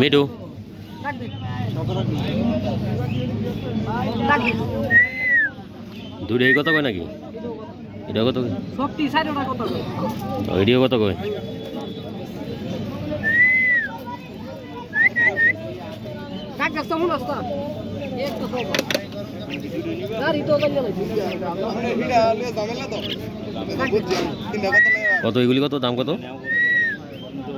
Me too দূরে কত কয় নাকি? এটা কত এটিও কত কয়? কত, এগুলি কত? দাম কত?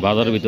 বাজারের ভিতরে